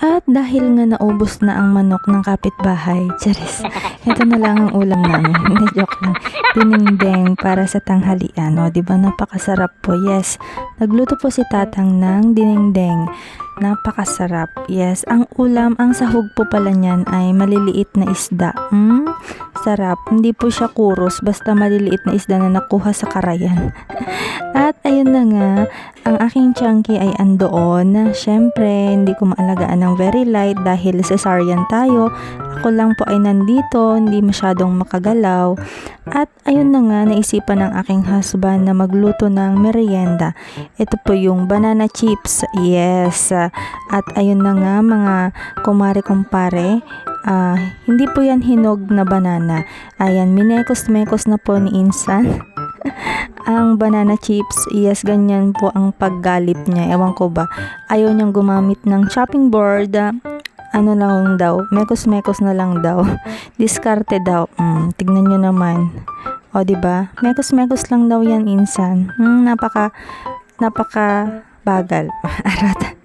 At dahil nga naubos na ang manok ng kapitbahay, charis, ito na lang ang ulam namin. Hindi, joke lang. Dinengdeng para sa tanghalian. O, di ba napakasarap po? Yes. Nagluto po si tatang ng dinengdeng. Napakasarap. Yes. Ang ulam, ang sahog po pala niyan ay maliliit na isda. Hmm? Sarap. Hindi po siya kuros. Basta maliliit na isda na nakuha sa karayan. At ayun na nga, ang aking chunky ay andoon. Siyempre, hindi ko maalagaan ng very light dahil cesarean tayo. Ako lang po ay nandito, hindi masyadong makagalaw. At ayun na nga, naisipan ng aking husband na magluto ng merienda. Ito po yung banana chips. Yes. At ayun na nga mga kumare-kumpare. Ah, hindi po yan hinog na banana. Ayan, minekos-mekos na po ni Insan. ang banana chips, yes, ganyan po ang paggalip niya. Ewan ko ba, ayaw niyang gumamit ng chopping board. ah, ano lang daw, mekos-mekos na lang daw. Diskarte daw. Mm, tignan niyo naman. O, di ba? Mekos-mekos lang daw yan, insan. Hmm, napaka, napaka bagal. Arat.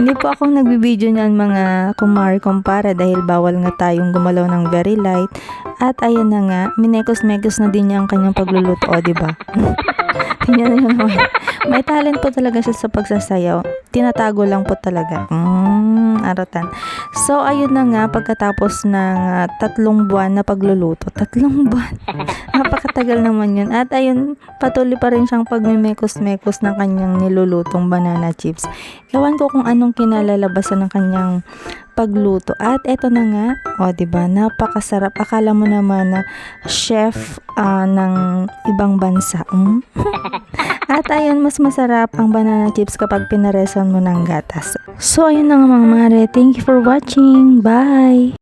Hindi po ako nagbibideo niyan mga kumari kumpara dahil bawal nga tayong gumalaw ng very light. At ayun na nga, minekos-mekos na din niya ang kanyang pagluluto, o, di ba? Tingnan niyo naman. May talent po talaga siya sa pagsasayaw. Tinatago lang po talaga. Mm, aratan. So, ayun na nga, pagkatapos ng ah, tatlong buwan na pagluluto. Tatlong buwan. Napakatagal naman yun. At ayun, patuloy pa rin siyang pagmimekos-mekos ng kanyang nilulutong banana chips. Ewan ko kung anong kinalalabasan ng kanyang pagluto. At eto na nga, o di ba napakasarap. Akala mo naman na chef ah, ng ibang bansa. Mm? At ayun, mas masarap ang banana chips kapag pinareson mo ng gatas. So, ayun na nga mga mare. Thank you for watching. Bye!